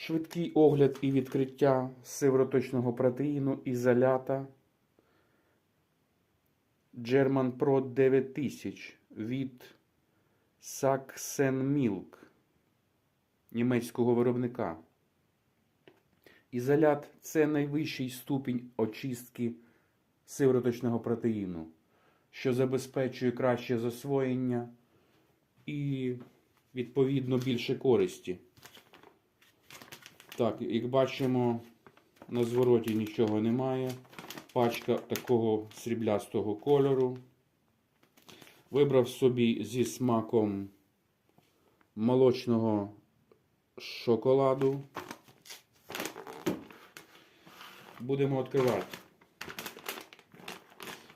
Швидкий огляд і відкриття сивороточного протеїну ізолята German Pro 9000 від Saxen Milk німецького виробника. Ізолят це найвищий ступінь очистки сивороточного протеїну, що забезпечує краще засвоєння і, відповідно, більше користі. Так, як бачимо, на звороті нічого немає. Пачка такого сріблястого кольору. Вибрав собі зі смаком молочного шоколаду. Будемо відкривати.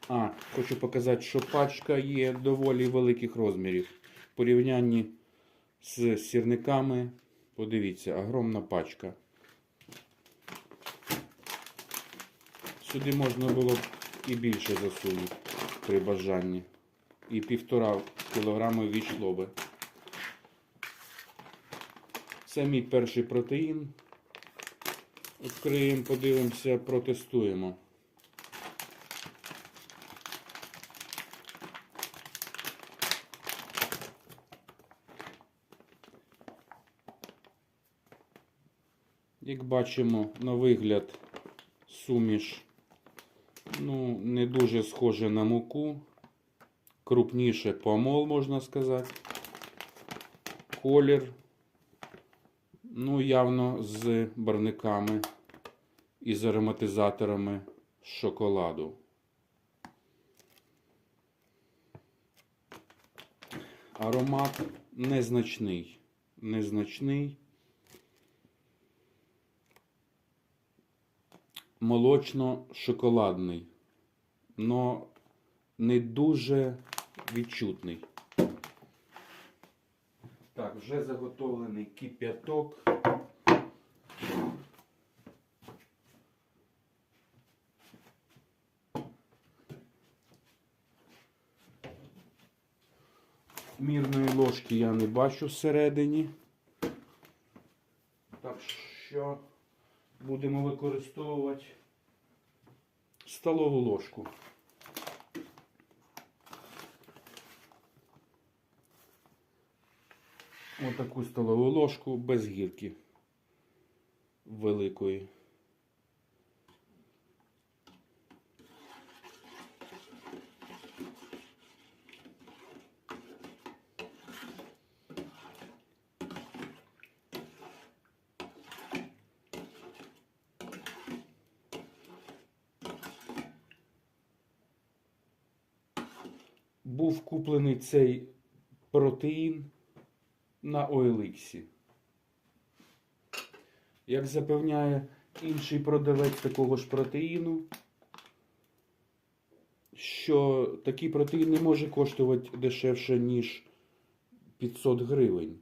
А, хочу показати, що пачка є доволі великих розмірів. В порівнянні з сірниками. Подивіться, огромна пачка. Сюди можна було б і більше засунути при бажанні. І півтора кілограми війшло би. Це мій перший протеїн. Відкриємо, подивимося, протестуємо. Як бачимо, на вигляд суміш ну, не дуже схоже на муку. Крупніше помол, можна сказати. Колір. Ну, явно з барниками і з ароматизаторами шоколаду. Аромат незначний. Незначний. Молочно-шоколадний, но не дуже відчутний. Так, вже заготовлений кип'яток. Мірної ложки я не бачу всередині. Так що будемо використовувати столову ложку. Отаку столову ложку без гірки великої. Був куплений цей протеїн на OLX. Як запевняє інший продавець такого ж протеїну, що такий протеїн не може коштувати дешевше, ніж 500 гривень.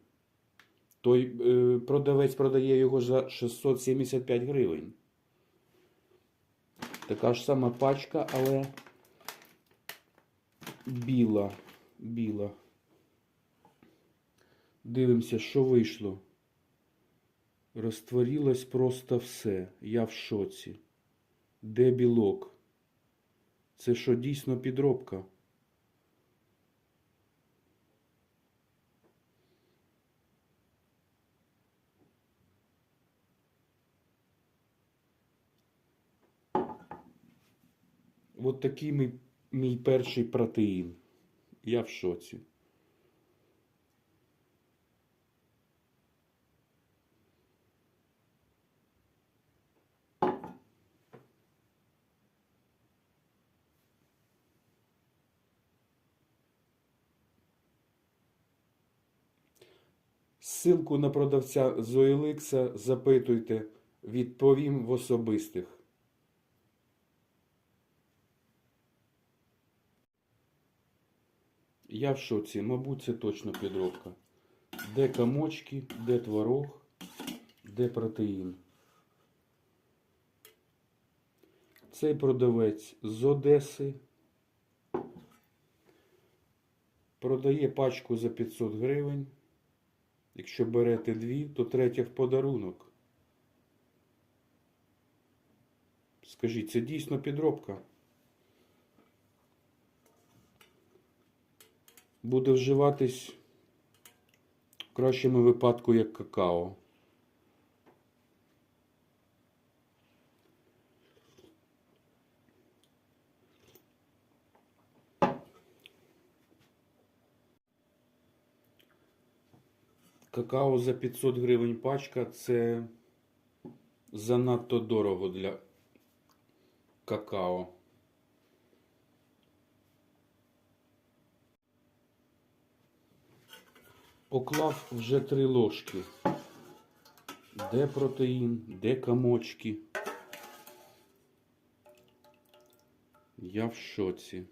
Той е, продавець продає його за 675 гривень. Така ж сама пачка, але біла, біла. Дивимося, що вийшло. Розтворилось просто все. Я в шоці. Де білок? Це що дійсно підробка? От такий мій, мій перший протеїн. Я в шоці. Ссылку на продавця з OLX запитуйте, відповім в особистих. Я в шоці, мабуть, це точно підробка. Де комочки, де творог, де протеїн. Цей продавець з Одеси продає пачку за 500 гривень. Якщо берете дві, то третя в подарунок. Скажіть, це дійсно підробка? Буде вживатись в кращому випадку як какао. Какао за 500 гривень пачка це занадто дорого для какао. Поклав вже три ложки. Де протеїн, де комочки. Я в шоці.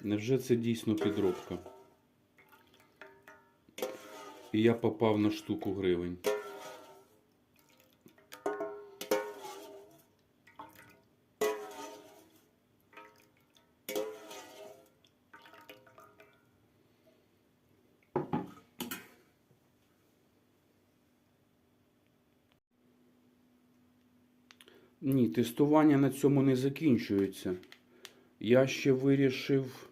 Невже це дійсно підробка? І я попав на штуку гривень. Ні, тестування на цьому не закінчується. Я ще вирішив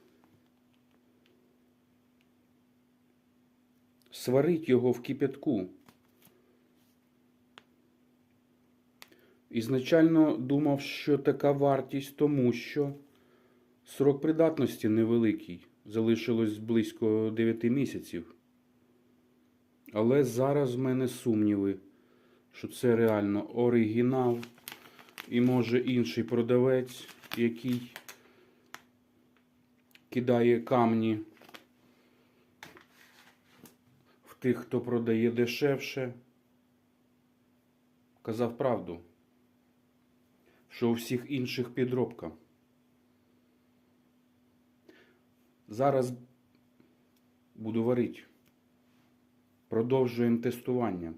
сварить його в кипятку. Ізначально думав, що така вартість, тому що срок придатності невеликий. Залишилось близько 9 місяців. Але зараз в мене сумніви, що це реально оригінал. І може інший продавець, який кидає камні в тих, хто продає дешевше, казав правду, що у всіх інших підробка. Зараз буду варити. Продовжуємо тестування.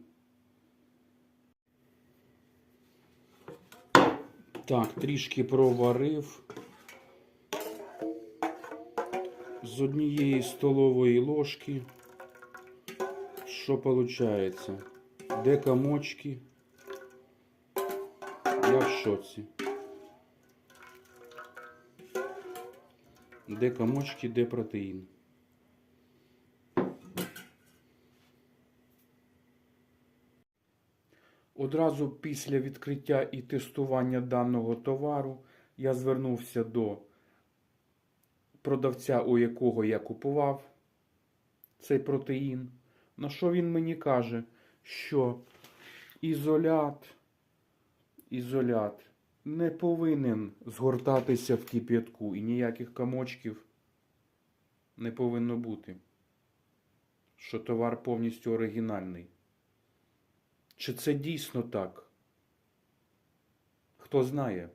Так, трішки проварив. З однієї столової ложки. Що виходить? Де комочки? Я в шоці. Де комочки, де протеїн? Одразу після відкриття і тестування даного товару я звернувся до продавця, у якого я купував цей протеїн. На що він мені каже, що ізолят, ізолят не повинен згортатися в кип'ятку і ніяких комочків не повинно бути. Що товар повністю оригінальний. Чи це дійсно так? Хто знає?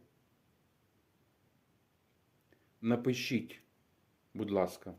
Напишіть, будь ласка.